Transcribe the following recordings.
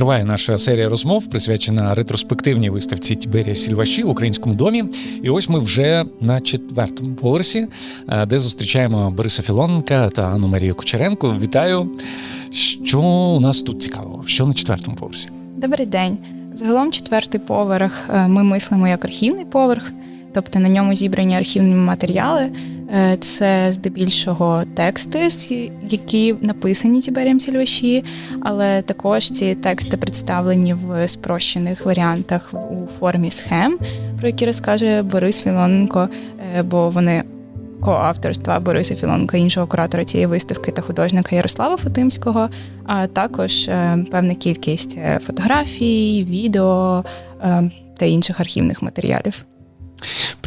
Триває наша серія розмов, присвячена ретроспективній виставці Тіберія Сільваші в українському домі. І ось ми вже на четвертому поверсі, е, де зустрічаємо Бориса Філоненка та Анну Марію Кучеренко. Вітаю! Що у нас тут цікавого? Що на четвертому поверсі? Добрий день. Загалом четвертий поверх е, ми мислимо як архівний поверх, тобто на ньому зібрані архівні матеріали. Е, Це здебільшого тексти, які написані Тіберієм Сільваші, але також ці тексти представлені в спрощених варіантах у формі схем, про які розкаже Борис Філоненко, е, бо вони коавторства Бориса Філоненка, іншого куратора цієї виставки та художника Ярослава Фотимського, а також е, певна кількість фотографій, відео та інших архівних матеріалів.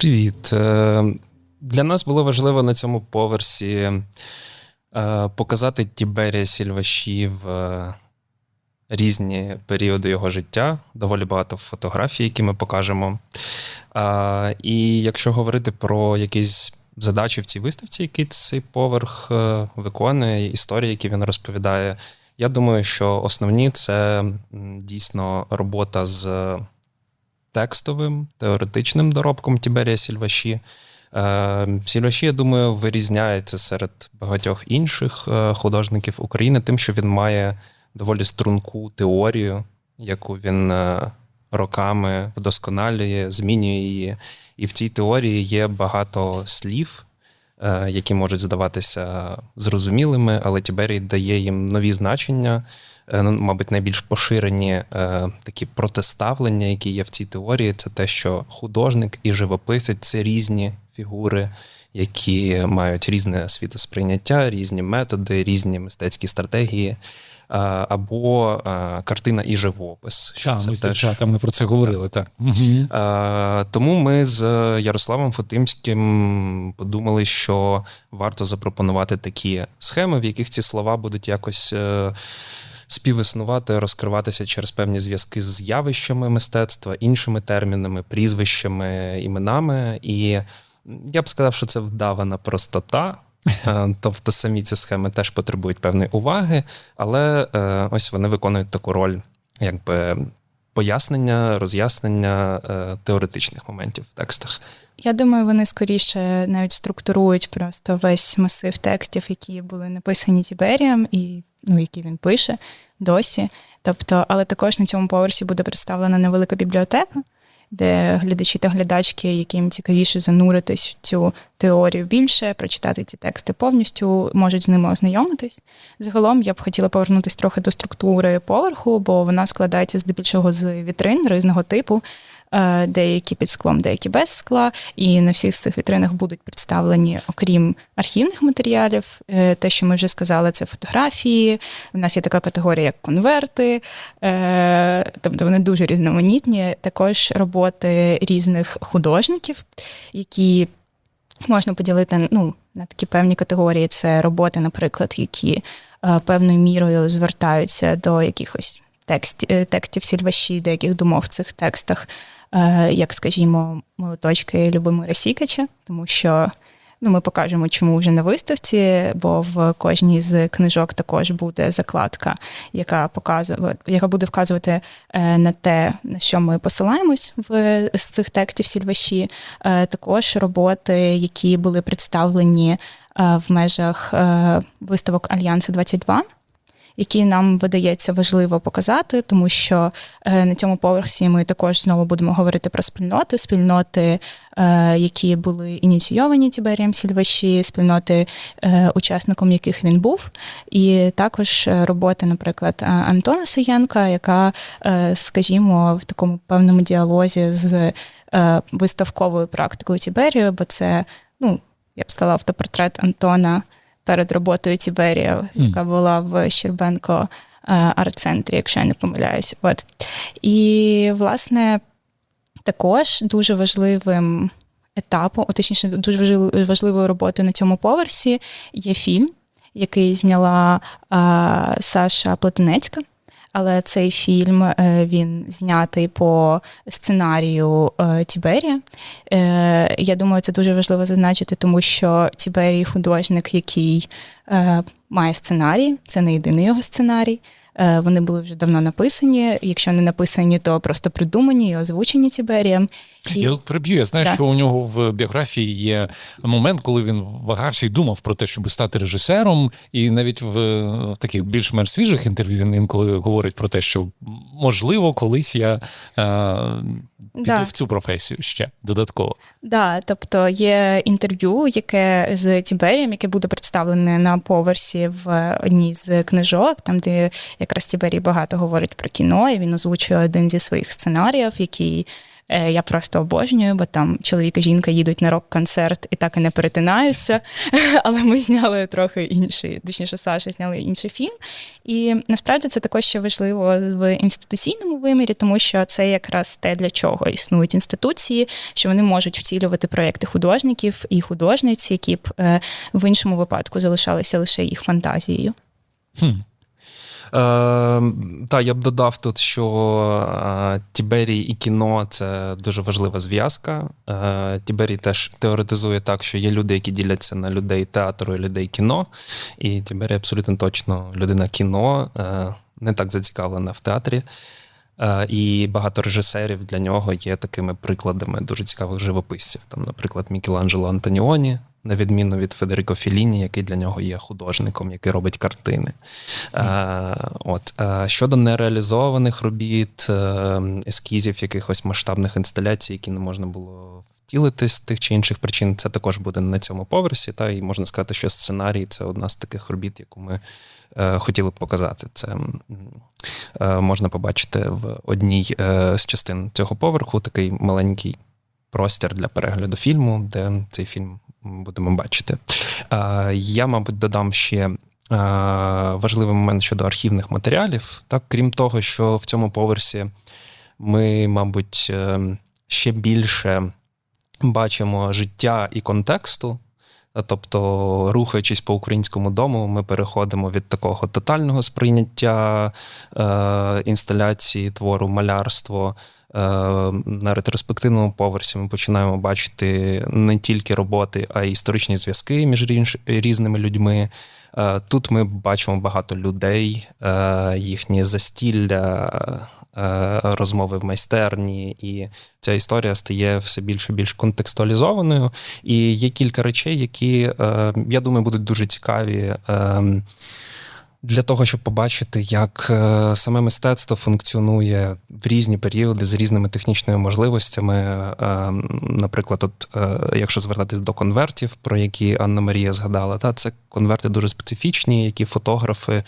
Привіт. Е, Для нас було важливо на цьому поверсі е, показати Тіберія Сільваші е, різні періоди його життя. Доволі багато фотографій, які ми покажемо. І якщо говорити про якісь задачі в цій виставці, які цей поверх виконує, історії, які він розповідає, я думаю, що основні це дійсно робота з текстовим, теоретичним доробком Тіберія Сільваші. Е, Сільваші, я думаю, вирізняється серед багатьох інших е, художників України, тим, що він має доволі струнку теорію, яку він е, роками вдосконалює, змінює її. І в цій теорії є багато слів, які можуть здаватися зрозумілими, але Тіберій дає їм нові значення. Е, ну, Мабуть, найбільш поширені е, такі протиставлення, які є в цій теорії, це те, що художник і живописець це різні фігури, які мають різне світосприйняття, різні методи, різні мистецькі стратегії, е, або картина і живопис. що Так, це ми теж- дівчатами про це говорили. Так. Угу. Е, Тому ми з Ярославом Фотимським подумали, що варто запропонувати такі схеми, в яких ці слова будуть якось співіснувати, розкриватися через певні зв'язки з явищами мистецтва, іншими термінами, прізвищами, іменами. І я б сказав, що це вдавана простота. Е, Тобто самі ці схеми теж потребують певної уваги, але е, ось вони виконують таку роль, якби пояснення, роз'яснення е, теоретичних моментів в текстах. Я думаю, вони скоріше навіть структурують просто весь масив текстів, які були написані Тіберієм, і ну, які він пише досі. Тобто, але також на цьому поверсі буде представлена невелика бібліотека, де глядачі та глядачки, яким цікавіше зануритись в цю теорію більше, прочитати ці тексти повністю, можуть з ними ознайомитись. Загалом я б хотіла повернутися трохи до структури поверху, бо вона складається здебільшого з вітрин різного типу. Е, Деякі під склом, деякі без скла, і на всіх цих вітринах будуть представлені, окрім архівних матеріалів, е, те, що ми вже сказали, це фотографії. У нас є така категорія, як конверти, е, тобто вони дуже різноманітні. Також роботи різних художників, які можна поділити ну, на такі певні категорії. Це роботи, наприклад, які певною мірою звертаються до якихось текстів, текстів Сільваші, деяких думок в цих текстах, як, скажімо, молоточки Любомира Сікача, тому що. Ну, ми покажемо, чому вже на виставці, бо в кожній з книжок також буде закладка, яка показує, яка буде вказувати е, на те, на що ми посилаємось в з цих текстів Сільваші. Е, Також роботи, які були представлені е, в межах е, виставок Альянсу 22 які нам видається важливо показати, тому що е, на цьому поверсі ми також знову будемо говорити про спільноти, спільноти, е, які були ініційовані Тіберієм Сільваші, спільноти, е, учасником яких він був, і також роботи, наприклад, Антона Саєнка, яка, скажімо, в такому певному діалозі з виставковою практикою Тіберію, бо це, ну, я б сказала, автопортрет Антона перед роботою Тіберія, яка була в Щербенко е, арт-центрі, якщо я не помиляюсь. От. І, власне, також дуже важливим етапом, точніше, дуже важливою роботою на цьому поверсі є фільм, який зняла а, Саша Плетенецька. Але цей фільм е, він знятий по сценарію Тібері. Тіберія. Е, Я думаю, це дуже важливо зазначити, тому що Тіберій художник, який е, має сценарій, це не єдиний його сценарій. Е, Вони були вже давно написані. Якщо не написані, то просто придумані і озвучені Тіберієм. І... Я приб'ю. Я знаю, Да. що у нього в біографії є момент, коли він вагався і думав про те, щоб стати режисером, і навіть в е, таких більш-менш свіжих інтерв'ю він інколи говорить про те, що можливо, колись я е, піду Да. в цю професію ще додатково. Да, тобто є інтерв'ю, яке з Тіберієм, яке буде представлене на поверсі в одній з книжок, там де якраз Тіберій багато говорить про кіно, і він озвучує один зі своїх сценаріїв, який е, я просто обожнюю, бо там чоловік і жінка їдуть на рок-концерт і так і не перетинаються. Але ми зняли трохи інший, точніше, Саша зняли інший фільм. І насправді це також ще важливо в інституційному вимірі, тому що це якраз те, для чого існують інституції, що вони можуть втілювати проекти художників і художниць, які б е, в іншому випадку залишалися лише їх фантазією. Хм. Е, та, я б додав тут, що е, Тіберій і кіно це дуже важлива зв'язка. Е, Тіберій теж теоретизує так, що є люди, які діляться на людей театру і людей кіно. І Тіберій абсолютно точно людина кіно, е, не так зацікавлена в театрі. І багато режисерів для нього є такими прикладами дуже цікавих живописців. Там, наприклад, Мікеланджело Антоніоні, на відміну від Федерико Філіні, який для нього є художником, який робить картини. Е, От е, щодо нереалізованих робіт, е, ескізів, якихось масштабних інсталяцій, які не можна було втілити з тих чи інших причин, це також буде на цьому поверсі. Та і можна сказати, що сценарій це одна з таких робіт, яку ми хотіли б показати. Це можна побачити в одній з частин цього поверху, такий маленький простір для перегляду фільму, де цей фільм будемо бачити. Я, мабуть, додам ще. Важливий момент щодо архівних матеріалів. Так, крім того, що в цьому поверсі ми, мабуть, е, ще більше бачимо життя і контексту. Тобто, рухаючись по українському дому, ми переходимо від такого тотального сприйняття е, інсталяції твору, малярство. Е, на ретроспективному поверсі ми починаємо бачити не тільки роботи, а й історичні зв'язки між різними людьми. Е, Тут ми бачимо багато людей, е, їхні застілля, розмови в майстерні, і ця історія стає все більше і більш контекстуалізованою. І є кілька речей, які, я думаю, будуть дуже цікаві. Е, Для того, щоб побачити, як е, саме мистецтво функціонує в різні періоди з різними технічними можливостями. Е, Наприклад, от, е, якщо звертатись до конвертів, про які Анна Марія згадала, та це конверти дуже специфічні, які фотографи,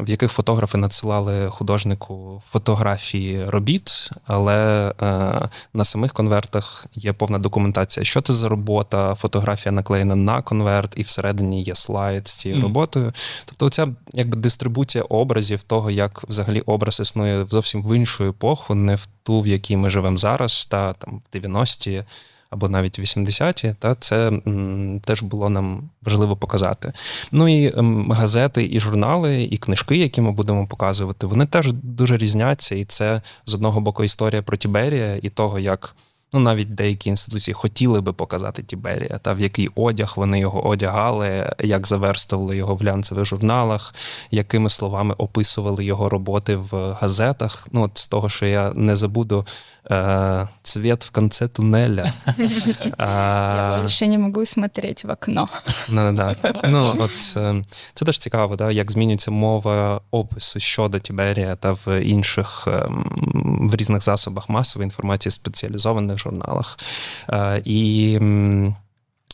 в яких фотографи надсилали художнику фотографії робіт, але е, на самих конвертах є повна документація, що це за робота, фотографія наклеєна на конверт, і всередині є слайд з цією роботою. Тобто, ця якби дистрибуція образів того, як взагалі образ існує зовсім в іншу епоху, не в ту, в якій ми живемо зараз, та там 90-ті. Або навіть 80-ті, та це м, теж було нам важливо показати. Ну і ем, газети, і журнали, і книжки, які ми будемо показувати, вони теж дуже різняться. І це з одного боку історія про Тіберія і того, як ну навіть деякі інституції хотіли би показати Тіберія, та в який одяг вони його одягали, як заверстували його в глянцевих журналах, якими словами описували його роботи в газетах. Ну, от з того, що я не забуду. Е, цвіт в конце тунеля. Я більше не можу смотреть в окно. Ну, от це теж цікаво, да, як змінюється мова опису щодо Тіберія та в інших в різних засобах масової інформації, спеціалізованих журналах. І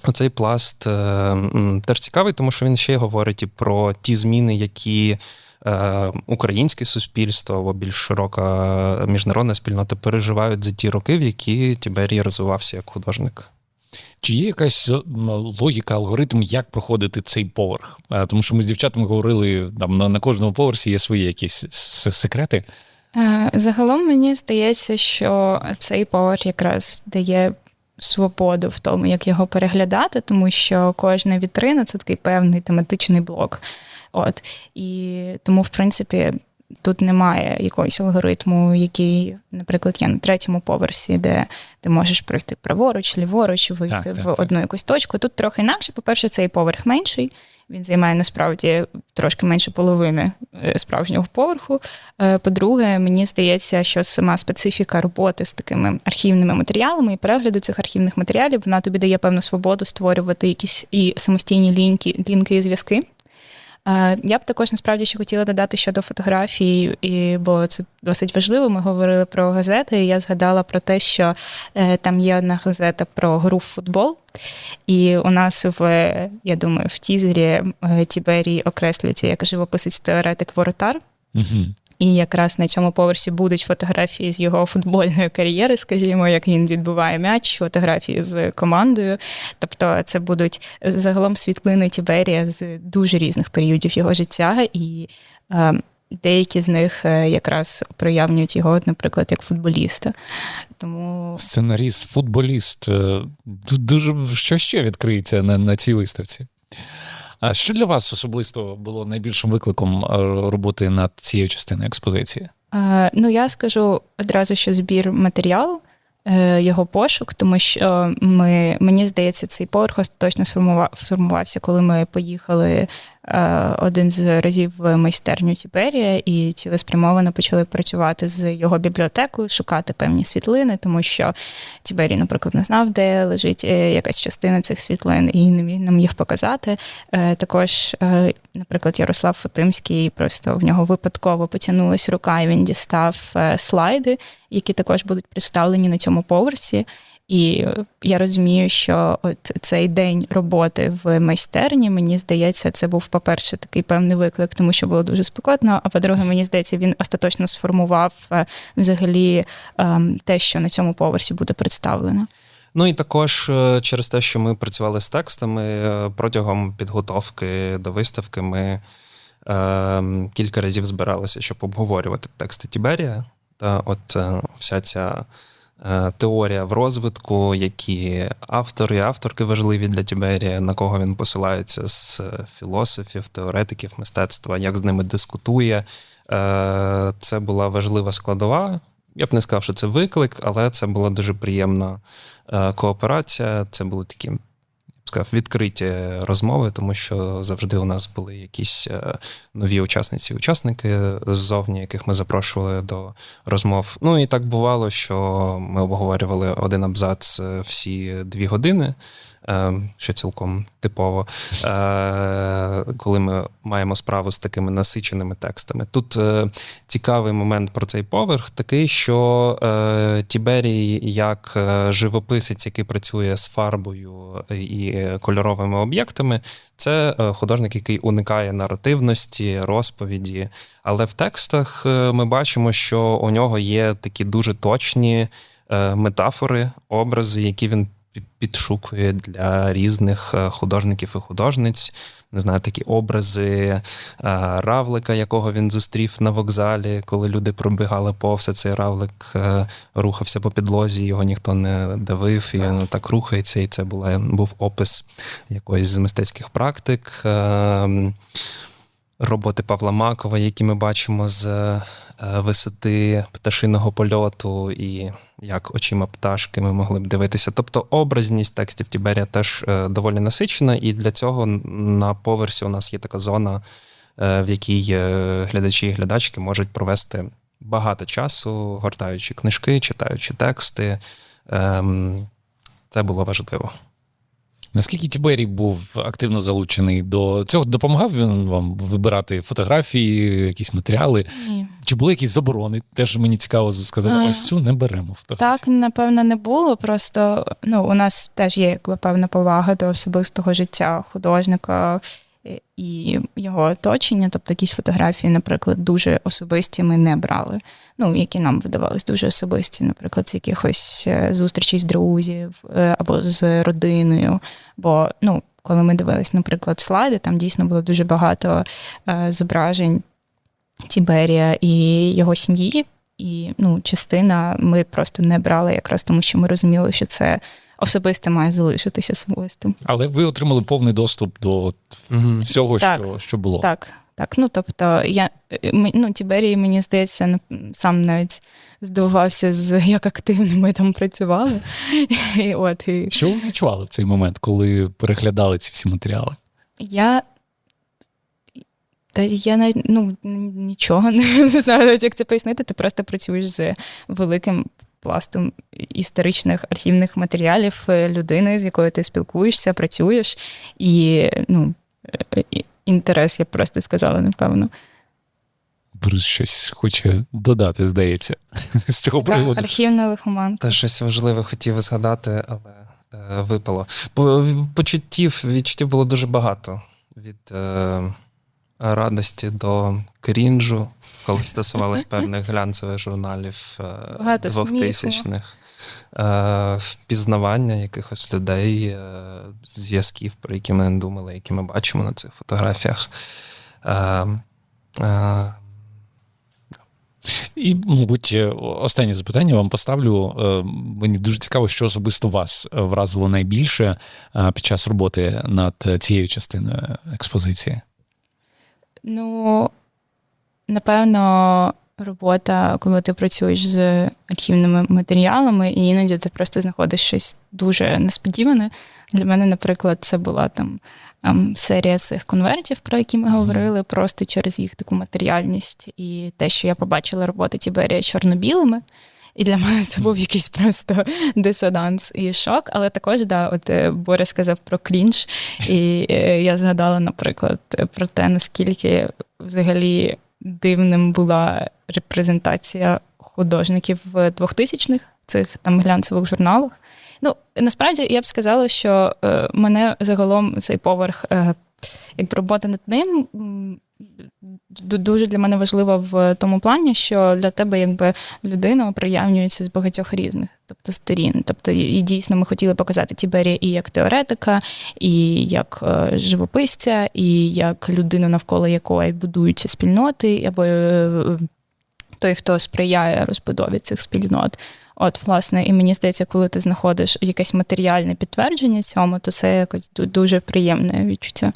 оцей пласт е, теж цікавий, тому що він ще й говорить і про ті зміни, які. Е, Українське суспільство або більш широка міжнародна спільнота переживають за ті роки, в які Тіберій розвивався як художник. Чи є якась логіка, алгоритм, як проходити цей поверх? Е, Тому що ми з дівчатами говорили, там на, кожному поверсі є свої якісь секрети. Е, Загалом мені здається, що цей поверх якраз дає свободу в тому, як його переглядати, тому що кожна вітрина це такий певний тематичний блок. От і тому, в принципі, тут немає якогось алгоритму, який, наприклад, є на третьому поверсі, де ти можеш пройти праворуч, ліворуч, вийти Так, так, в так. одну якусь точку. Тут трохи інакше. По-перше, цей поверх менший. Він займає насправді трошки менше половини е, справжнього поверху. Е, По-друге, мені здається, що сама специфіка роботи з такими архівними матеріалами і перегляду цих архівних матеріалів вона тобі дає певну свободу створювати якісь і самостійні лінки, лінки і зв'язки. Е, Я б також насправді ще хотіла додати щодо фотографій, і, бо це досить важливо. Ми говорили про газети. І я згадала про те, що е, там є одна газета про гру в футбол. І у нас в я думаю, в тізері е, Тіберій окреслюється як живописець теоретик воротар. Угу. І якраз на цьому поверсі будуть фотографії з його футбольної кар'єри, скажімо, як він відбуває м'яч, фотографії з командою. Тобто, це будуть загалом світлини Тіберія з дуже різних періодів його життя, і е, деякі з них е, якраз проявлюють його, наприклад, як футболіста. Тому Сценаріст, футболіст. е, дуже що ще відкриється на, на цій виставці. А що для вас особисто було найбільшим викликом е, роботи над цією частиною експозиції? Е, Ну, я скажу одразу, що збір матеріалу, е, його пошук, тому що ми, мені здається, цей поверх точно сформувався, коли ми поїхали один з разів в майстерню Тіберія і цілеспрямовано почали працювати з його бібліотекою, шукати певні світлини, тому що Тіберій, наприклад, не знав, де лежить е, якась частина цих світлин, і не міг нам їх показати. Е, Також, е, наприклад, Ярослав Фотимський, просто в нього випадково потягнулась рука, і він дістав е, слайди, які також будуть представлені на цьому поверсі. І я розумію, що от цей день роботи в майстерні, мені здається, це був, по-перше, такий певний виклик, тому що було дуже спекотно. А по-друге, мені здається, він остаточно сформував е, взагалі ем, те, що на цьому поверсі буде представлено. Ну і також е, через те, що ми працювали з текстами е, протягом підготовки до виставки, ми е, кілька разів збиралися, щоб обговорювати тексти Тіберія. Та от е, вся ця теорія в розвитку, які автори авторки важливі для Тіберія, на кого він посилається з філософів, теоретиків мистецтва, як з ними дискутує. Е, Це була важлива складова. Я б не сказав, що це виклик, але це була дуже приємна е, кооперація. Це були такі, сказав, відкриті розмови, тому що завжди у нас були якісь е, нові учасниці, учасники ззовні, яких ми запрошували до розмов. Ну і так бувало, що ми обговорювали один абзац е, всі дві години. Е, Що цілком типово, е, коли ми маємо справу з такими насиченими текстами. Тут е, цікавий момент про цей поверх такий, що Тіберій, як живописець, який працює з фарбою і кольоровими об'єктами, це художник, який уникає наративності, розповіді. Але в текстах ми бачимо, що у нього є такі дуже точні метафори, образи, які він підшукує для різних е, художників і художниць. Не знаю, такі образи е, равлика, якого він зустрів на вокзалі, коли люди пробігали повз, цей равлик е, рухався по підлозі, його ніхто не давив, і він так рухається. І це була, був опис якоїсь з мистецьких практик. Е, Роботи Павла Макова, які ми бачимо з висоти пташиного польоту, і як очима пташки ми могли б дивитися. Тобто образність текстів Тіберія теж е, доволі насичена, і для цього на поверсі у нас є така зона, е, в якій е, глядачі і глядачки можуть провести багато часу, гортаючи книжки, читаючи тексти. Ем, Це було важливо. Наскільки Тіберій був активно залучений до цього? Допомагав він вам вибирати фотографії, якісь матеріали? Ні. Чи були якісь заборони? Теж мені цікаво сказати, Е, ось цю не беремо фотографію. Так, напевно, не було. Просто ну, у нас теж є якби певна повага до особистого життя художника і- його оточення. Тобто якісь фотографії, наприклад, дуже особисті ми не брали. Ну, які нам видавались дуже особисті, наприклад, з якихось е, зустрічей з друзів е, або з родиною. Бо ну, коли ми дивились, наприклад, слайди, там дійсно було дуже багато е, зображень Тіберія і його сім'ї. І ну, частина ми просто не брали, якраз тому що ми розуміли, що це особисте має залишитися особистим. Але ви отримали повний доступ до всього, Так. що, що було. Так, так. Ну тобто, я ну, Тіберій, мені здається, сам навіть здивувався, з як активно ми там працювали. І от і Що ви відчували в цей момент, коли переглядали ці всі матеріали? я. Та я навіть ну, нічого не, не знаю, навіть як це пояснити. Ти просто працюєш з великим пластом історичних архівних матеріалів е, людини, з якою ти спілкуєшся, працюєш, і ну, е, інтерес, я просто сказала, напевно. Борис щось хоче додати, здається, з цього Так, приводу. архівна лихоманка. Та щось важливе хотів згадати, але е, випало. По, почуттів, відчуттів було дуже багато. Від е, радості до крінжу, коли стосувалось певних глянцевих журналів е. 2000-х. Е, впізнавання якихось людей, е, зв'язків, про які ми не думали, які ми бачимо на цих фотографіях. І, мабуть, останнє запитання вам поставлю. Мені дуже цікаво, що особисто вас вразило найбільше під час роботи над цією частиною експозиції. Ну, напевно, робота, коли ти працюєш з архівними матеріалами, і іноді ти просто знаходиш щось дуже несподіване. Для мене, наприклад, це була там ем, серія цих конвертів, про які ми говорили, просто через їх таку матеріальність і те, що я побачила роботи Тіберія чорно-білими. І для мене це був якийсь просто дисонанс і шок. Але також, да, от е, Боря сказав про крінж, і е, я згадала, наприклад, про те, наскільки взагалі дивним була репрезентація художників в 2000-х, цих там глянцевих журналах. Ну, насправді я б сказала, що е, мене загалом цей поверх, якби робота над ним. Дуже для мене важлива в тому плані, що для тебе якби людина проявлюється з багатьох різних, тобто сторін. Тобто, і дійсно ми хотіли показати Тіберія і як теоретика, і як е, живописця, і як людину, навколо якої будуються спільноти, або е, той, хто сприяє розбудові цих спільнот. От, власне, і мені здається, коли ти знаходиш якесь матеріальне підтвердження цьому, то це якось дуже приємне відчуття.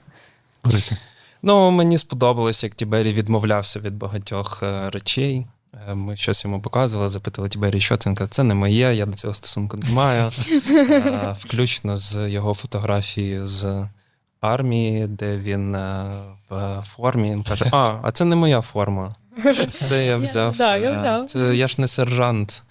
Борисе. Ну, мені сподобалось, як Тібері відмовлявся від багатьох е, речей. Е, Ми щось йому показували, запитали Тібері, що це. Це не моє, я до цього стосунку не маю. Е, Включно з його фотографії з армії, де він в формі. Він каже: А, а це не моя форма. Це я взяв. да, я взяв. Це я ж не сержант.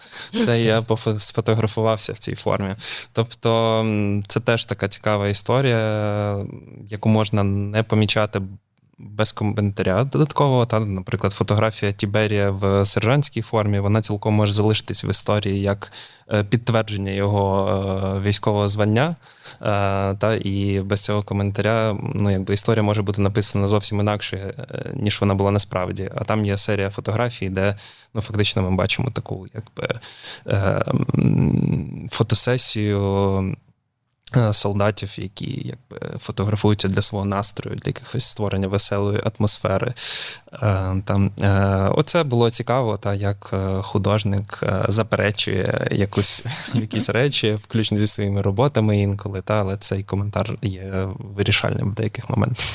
Це я сфотографувався в цій формі. Тобто, це теж така цікава історія, яку можна не помічати без коментаря додаткового. Та, наприклад, фотографія Тіберія в сержантській формі, вона цілком може залишитись в історії як е, підтвердження його е, військового звання. Е, Та, і без цього коментаря ну, якби історія може бути написана зовсім інакше, ніж вона була насправді. А там є серія фотографій, де ну, фактично ми бачимо таку якби, фотосесію. Е, Солдатів, які якби фотографуються для свого настрою, для якихось створення веселої атмосфери. Е, Там е, оце було цікаво, та як художник заперечує якусь якісь речі, включно зі своїми роботами інколи, та але цей коментар є вирішальним в деяких моментах.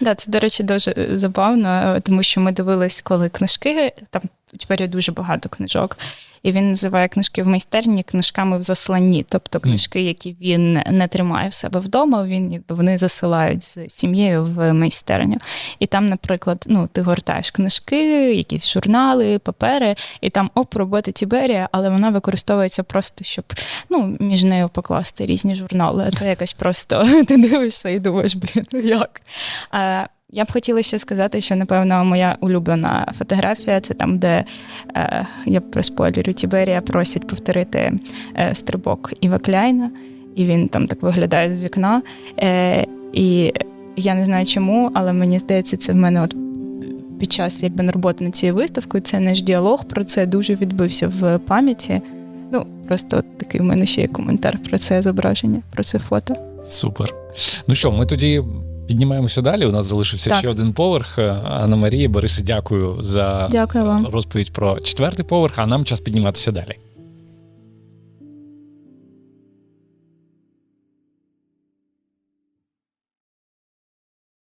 Да, це, до речі, дуже забавно, тому що ми дивились, коли книжки, там тепер є дуже багато книжок, і він називає книжки в майстерні книжками в засланні. Тобто книжки, які він не тримає в себе вдома, він якби вони засилають з сім'єю в майстерню. І там, наприклад, ну, ти гортаєш книжки, якісь журнали, папери, і там оп, робота Тіберія, але вона використовується просто, щоб ну, між нею покласти різні журнали. Це якось просто ти дивишся і думаєш, блін, ну як? Я б хотіла ще сказати, що напевно моя улюблена фотографія це там, де е, я проспойлерю, Тіберія просить повторити е, стрибок Іва Кляйна, і він там так виглядає з вікна. Е, і я не знаю чому, але мені здається, це в мене от під час якби роботи над цією виставкою. Це наш діалог про це дуже відбився в пам'яті. Ну, просто от такий в мене ще є коментар про це зображення, про це фото. Супер. Ну що, ми тоді піднімаємося далі. У нас залишився Так. ще один поверх. Анна Марія, Бориси, дякую за Дякую вам. розповідь про четвертий поверх, а нам час підніматися далі.